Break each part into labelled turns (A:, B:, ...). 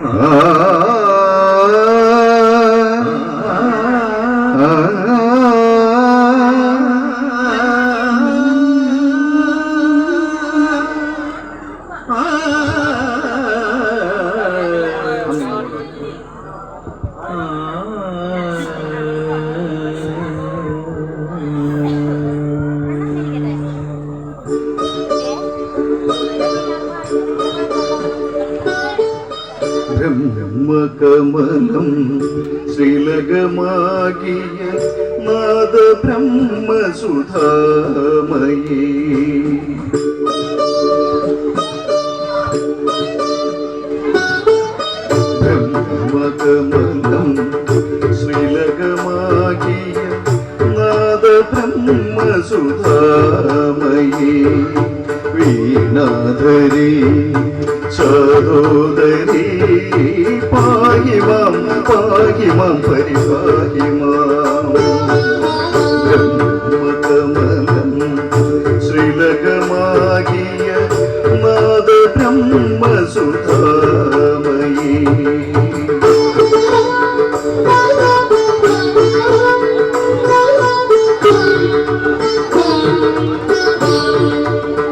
A: Ah. ബ്രഹ്മകമലം ശ്രീലകമാകിയ നാദ ബ്രഹ്മസുധാമയീ ബ്രഹ്മകമലം ശ്രീലകമാകിയ നാദ ബ്രഹ്മസുധാമയീ വീണാധരി സഹോദരി പാഹിമാം പാഹിമാം പരിപാഹിമാം ബ്രഹ്മകമലം ശ്രീലകമാകിയ നാദ ബ്രഹ്മസുധാമയീ ദേവി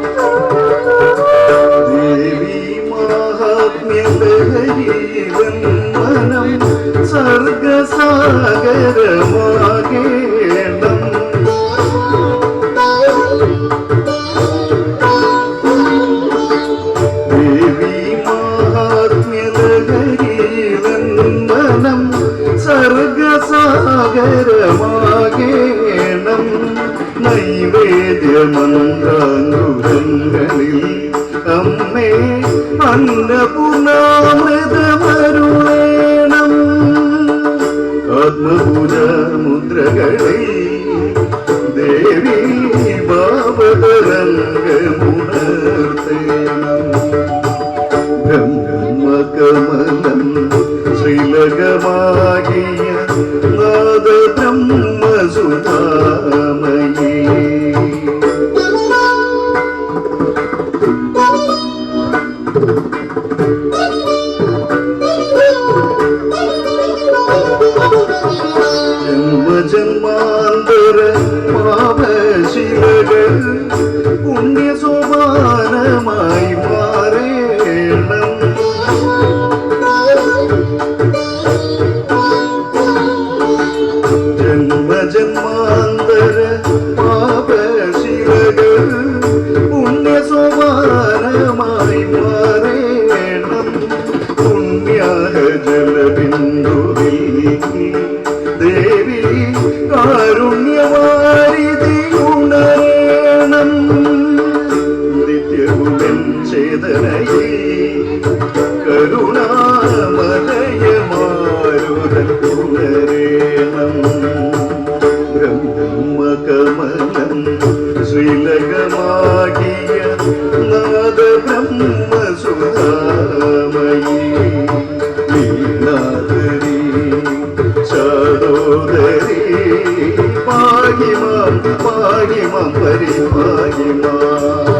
A: മനം സർഗസാഗരമാകേണം അമ്മേ അന്നപൂർണാമൃതമരുളേണം മുദ്രകളിൽ ദേവി ഭാവതരംഗമുണർത്തേണം ബ്രഹ്മകമലം ശ്രീലകമാകിയ ജലബിന്ദുവിൽ ദേവി കാരുണ്യവാരിതിയുണരേണം നിത്യവുമെൻ ചേതനയെ കരുണാമലയമാരുതൽ ഉണരേണം ബ്രഹ്മകമലം ശ്രീലകമാകിയ നാദ ബ്രഹ്മസുധാമയീ സഹോദരി പാഹിമാം പാഹിമാം പരിപാഹിമാം